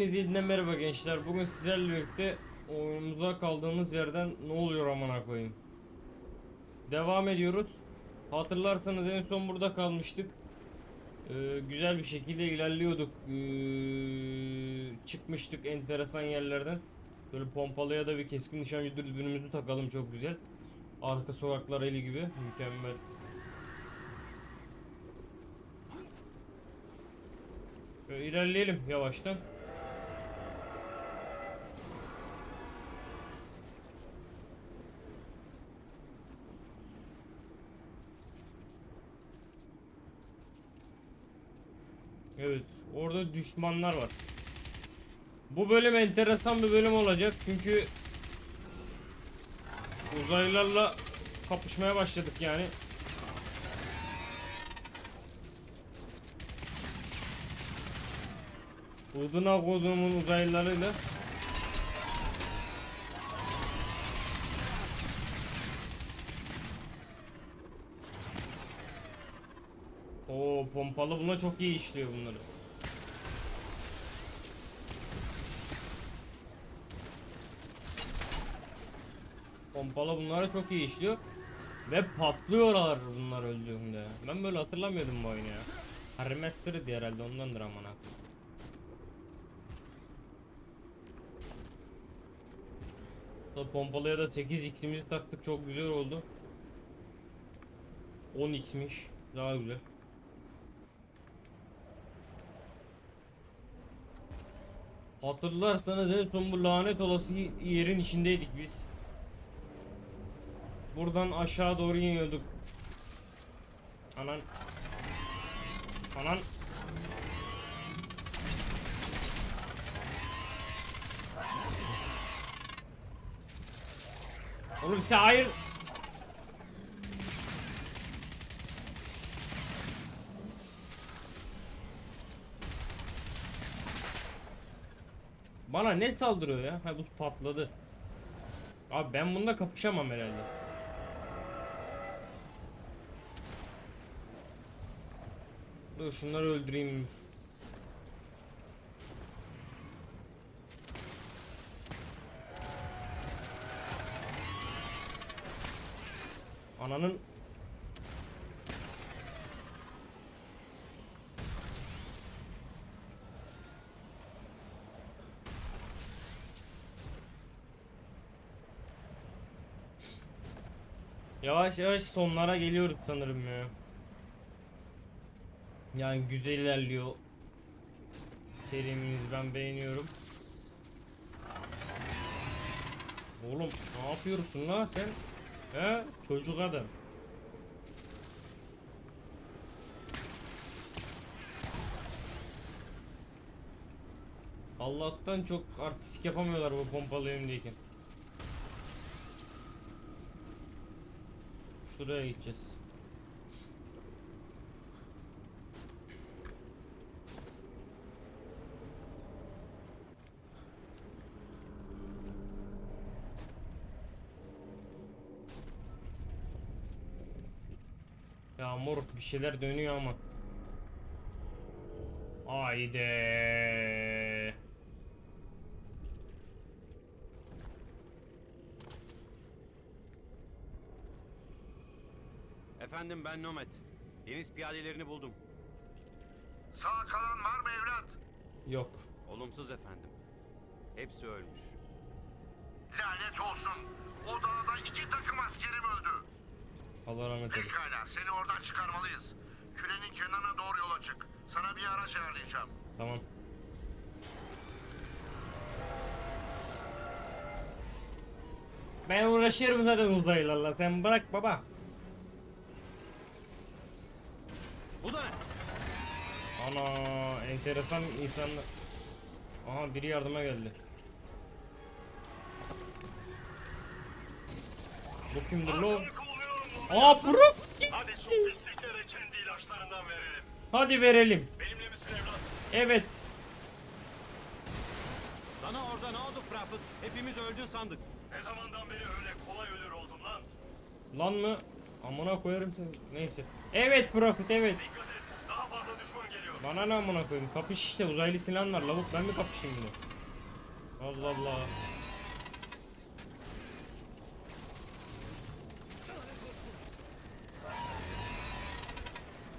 İzlediğinden merhaba gençler. Bugün sizlerle birlikte oyunumuza kaldığımız yerden ne oluyor amına koyayım. Devam ediyoruz. Hatırlarsanız en son burada kalmıştık. Ee, güzel bir şekilde ilerliyorduk. Ee, çıkmıştık enteresan yerlerden. Böyle pompalıya da bir keskin nişancı dürbünümüzü takalım çok güzel. Arka sokaklar eli gibi mükemmel. Böyle ilerleyelim yavaştan. Evet, orada düşmanlar var. Bu bölüm enteresan bir bölüm olacak çünkü uzaylılarla kapışmaya başladık yani. Uduna koduğumun uzaylılarıyla Oo pompalı buna çok iyi işliyor bunları. Pompalı bunlara çok iyi işliyor. Ve patlıyorlar bunlar öldüğünde. Ben böyle hatırlamıyordum bu oyunu ya. Remastered herhalde ondandır koyayım. Da pompalıya da 8x'imizi taktık çok güzel oldu. 10x'miş daha güzel. Hatırlarsanız en son bu lanet olası yerin içindeydik biz. Buradan aşağı doğru iniyorduk. Anan. Anan. Oğlum sen hayır. Bana ne saldırıyor ya? Ha buz patladı. Abi ben bununla kapışamam herhalde. Dur şunları öldüreyim. Ananın Yavaş yavaş sonlara geliyoruz sanırım ya. Yani güzel ilerliyor. Serimiz ben beğeniyorum. Oğlum ne yapıyorsun lan sen? He? Çocuk adam. Allah'tan çok artistik yapamıyorlar bu pompalı elimdeyken. Şuraya gideceğiz. Ya moruk bir şeyler dönüyor ama. Haydi. Efendim ben Nomad. Deniz piyadelerini buldum. Sağ kalan var mı evlat? Yok. Olumsuz efendim. Hepsi ölmüş. Lanet olsun. O dağda iki takım askerim öldü. Allah rahmet eylesin. Pekala seni oradan çıkarmalıyız. Kürenin kenarına doğru yola çık. Sana bir araç ayarlayacağım. Tamam. Ben uğraşıyorum zaten uzaylılarla. Sen bırak baba. Bu da? Ana enteresan insanlar. Aha biri yardıma geldi. Bu kimdir lo? Aa prof. Hadi şu pisliklere kendi ilaçlarından verelim. Hadi verelim. Benimle misin evlat? Evet. Sana orada ne oldu Prophet? Hepimiz öldün sandık. Ne zamandan beri öyle kolay ölür oldum lan? Lan mı? Amına koyarım seni. Neyse. Evet Profit evet. Dikkat et. Daha fazla düşman geliyor. Bana ne amına koyayım? Kapış işte uzaylı silahlar lavuk ben mi kapışayım bunu? Allah Allah.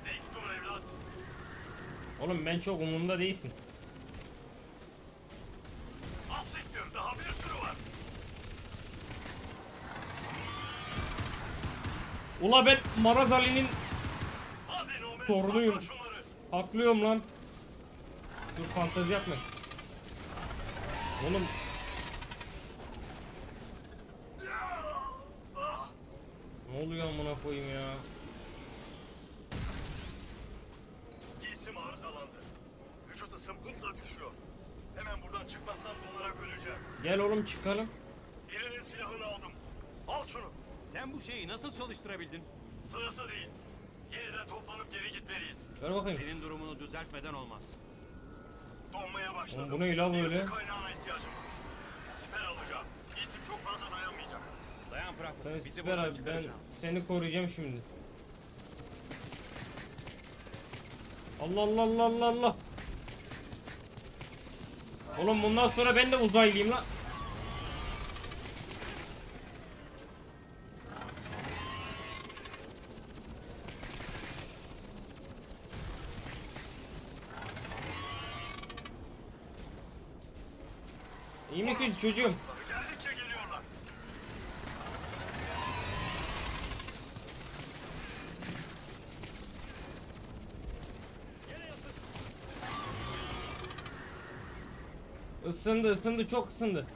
Dik dur evlat. Oğlum ben çok umurumda değilsin. Az siktir daha bir sürü var. Ula ben Maraz Ali'nin şunları. Haklıyorum lan. Dur fantezi yapma. Oğlum ne oluyor amına koyayım ya? Hızla düşüyor. Hemen buradan çıkmazsan donarak öleceğim. Gel oğlum çıkalım. Birinin silahını aldım. Al şunu. Sen bu şeyi nasıl çalıştırabildin? Sırası değil. Yeniden toplanıp geri gitmeliyiz. Ver bakayım. Senin durumunu düzeltmeden olmaz. Donmaya başladım. Oğlum bu ne la böyle? ısı kaynağına ihtiyacım var. Siper alacağım. Giysim çok fazla dayanmayacak. Dayan. Sen Bizi buradan abi ben çıkaracağım. seni koruyacağım şimdi. Allah Allah Allah Allah Allah. Oğlum bundan sonra ben de uzaylıyım lan. İyi misin çocuğum? Geldikçe geliyorlar. Isındı ısındı çok ısındı.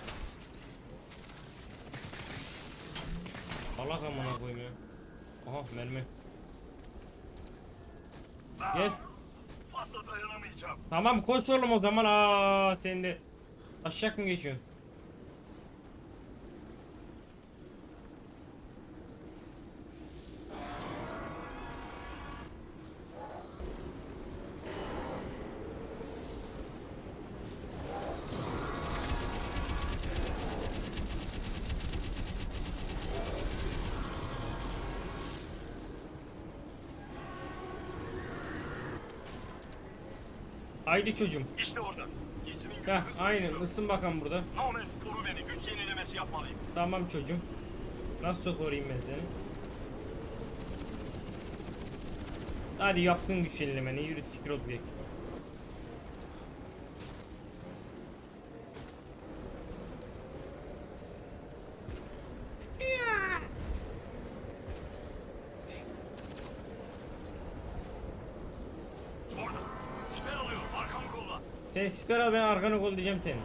Allah amına koyayım ya. Aha mermi. Gel. Fazla dayanamayacağım. Tamam koş oğlum o zaman. Aa sen de aşağı mı geçiyorsun? Haydi çocuğum. İşte orada. Giysimin gücü Heh, hızla aynen düşüyor. ısın bakalım burada. Nomet koru beni. Güç yenilemesi yapmalıyım. Tamam çocuğum. Nasıl koruyayım ben seni? Hadi yaptın güç yenilemeni. Yürü sikir ol bir. Orada. Sen siper al ben arkanı kollayacağım senin.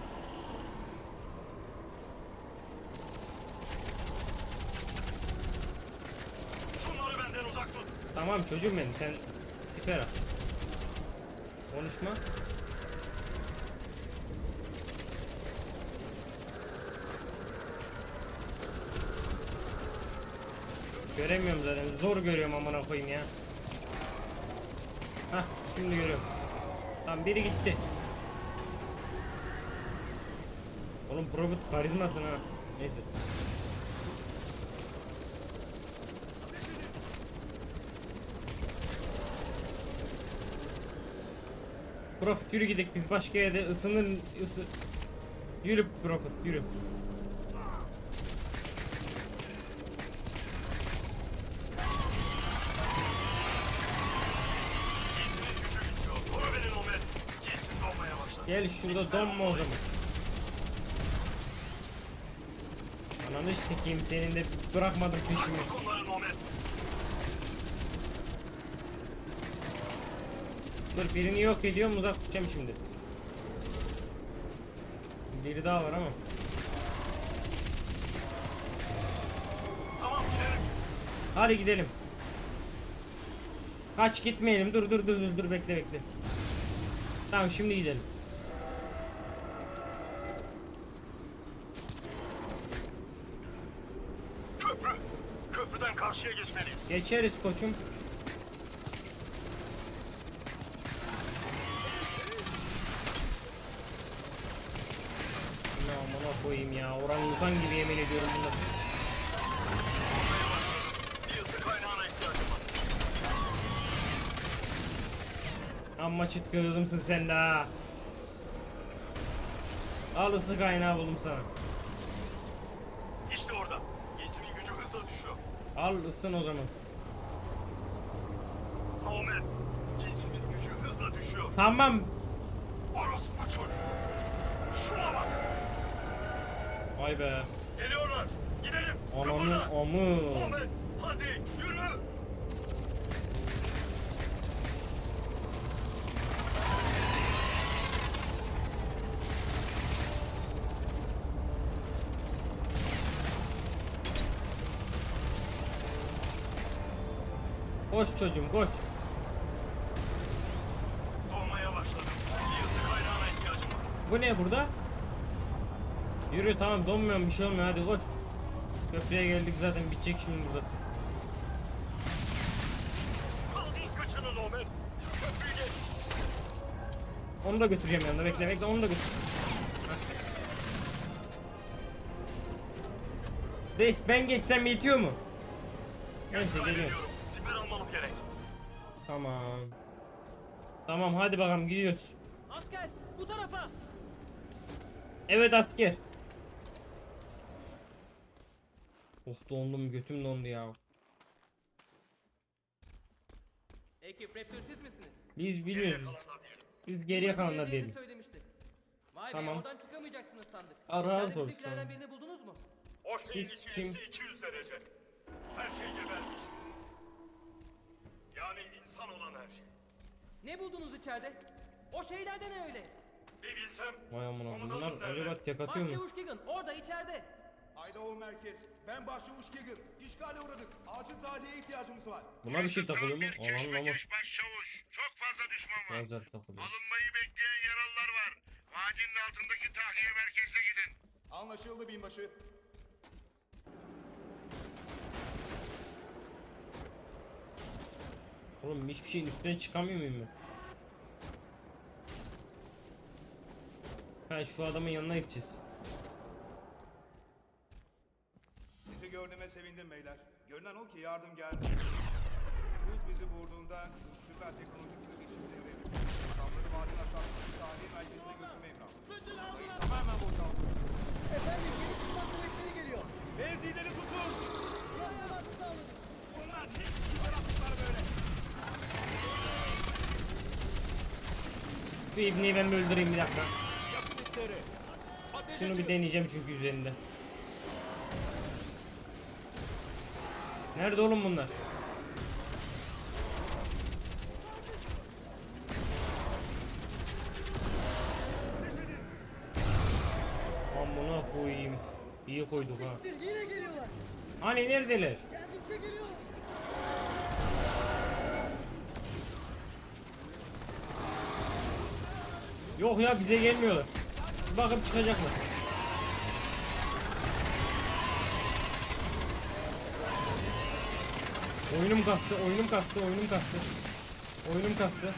Şunları benden uzak tut. Tamam çocuğum benim sen siper al. Konuşma. Göremiyorum zaten. Zor görüyorum amına koyayım ya. Hah şimdi görüyorum. Tamam biri gitti. Oğlum Profit karizmasın ha. Neyse. Profit yürü gidelim biz başka yerde ısının ısı... Yürü Profit yürü. Gel şurada donma o zaman. Ananı sikeyim senin de bırakmadım peşimi. Dur birini yok ediyorum uzak tutacağım şimdi. Biri daha var ama. Tamam gidelim. Hadi gidelim. Kaç gitmeyelim. Dur dur dur dur dur bekle bekle. Tamam şimdi gidelim. Geçeriz koçum. Ne amına koyayım ya. Orangutan gibi yemin ediyorum var. Amma çıt kırılımsın sen de ha. Al ısı kaynağı buldum sana. İşte orada. Giysimin gücü hızla düşüyor. Al ısın o zaman. Ahmet. Giysimin gücü hızla düşüyor. Tamam. Orospu çocuğu. Şuna bak. Vay be. Geliyorlar. Gidelim. Kıpırda. amı. Ahmet hadi yürü. Koş çocuğum koş. Donmaya başladım. Isı kaynağına ihtiyacım var. Bu ne burada? Yürü tamam donmuyorum bir şey olmuyor hadi koş. Köprüye geldik zaten bitecek şimdi burada. Onu da götüreceğim yanında bekle bekle onu da götür. Reis ben geçsem yetiyor mu? Neyse geliyorum. Siper almamız gerek. Tamam. Tamam hadi bakalım gidiyoruz. Asker bu tarafa. Evet asker. Of dondum götüm dondu ya. Ekip Raptor siz misiniz? Biz biliyoruz. Biz geriye kalanlar diyelim. söylemişti. Vay Tamam. be oradan çıkamayacaksınız sandık. Ol bizimkilerden sen. birini buldunuz mu? O şeyin Biz içerisi kim? 200 derece. Her şey gebermiş. Yani insan olan her şey. Ne buldunuz içeride? O şeyler de ne öyle? Bir bilsem. Vay amına bunlar komutanımız nerede? acaba tek atıyor mu? Başçavuş Gigan orada içeride. Idaho merkez. Ben başçavuş Gigan. İşgale uğradık. Acil tahliye ihtiyacımız var. Buna bir şey Burası takılıyor mu? bir Alan ama. keşmekeş başçavuş. Çok fazla düşman var. Bazen takılıyor. Alınmayı bekleyen yaralılar var. Vadinin altındaki tahliye merkezine gidin. Anlaşıldı binbaşı. Oğlum hiçbir şeyin üstüne çıkamıyor muyum ben? Ha şu adamın yanına gideceğiz. Sizi gördüğüme sevindim beyler. Görünen o ki yardım geldi. Cruz bizi vurduğunda şu süper teknolojik zırh işimize yarayabildi. Adamları vadinin aşağısındaki tahliye merkezine götürmeyi planladık. Orayı tamamen boşalttık. Efendim yeni düşman kuvvetleri geliyor. Mevzileri tutun! Buraya bak sağlık. Bunlar ne yaratıklar böyle? Şu ibneyi ben bir öldüreyim bir dakika. Şunu bir deneyeceğim çünkü üzerinde. Nerede oğlum bunlar? Amına koyayım. İyi koyduk ha. Hani neredeler? Geldikçe geliyorlar. Yok ya bize gelmiyorlar. Bakıp çıkacaklar. Oyunum kastı, oyunum kastı, oyunum kastı. Oyunum kastı.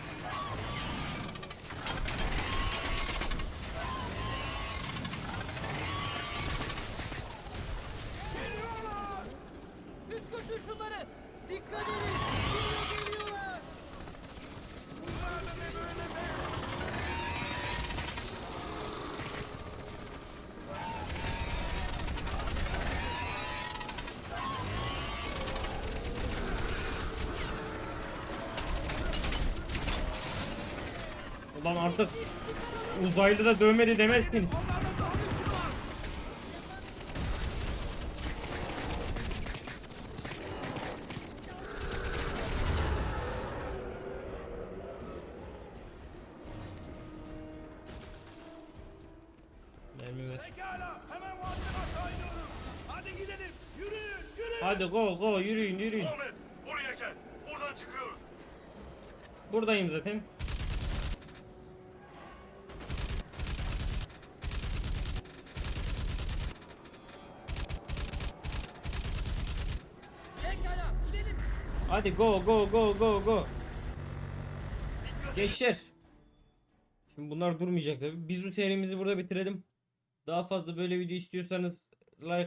Püskürtün şunları. Dikkat edin. Ulan artık uzaylı da dövmedi demezsiniz. Hadi gidelim. Yürüyün. Yürüyün. Hadi go go yürüyün yürüyün. Ahmet buraya gel. Buradan çıkıyoruz. Buradayım zaten. Hadi go go go go go. Gençler. Şimdi bunlar durmayacak tabi. Biz bu serimizi burada bitirelim. Daha fazla böyle video istiyorsanız like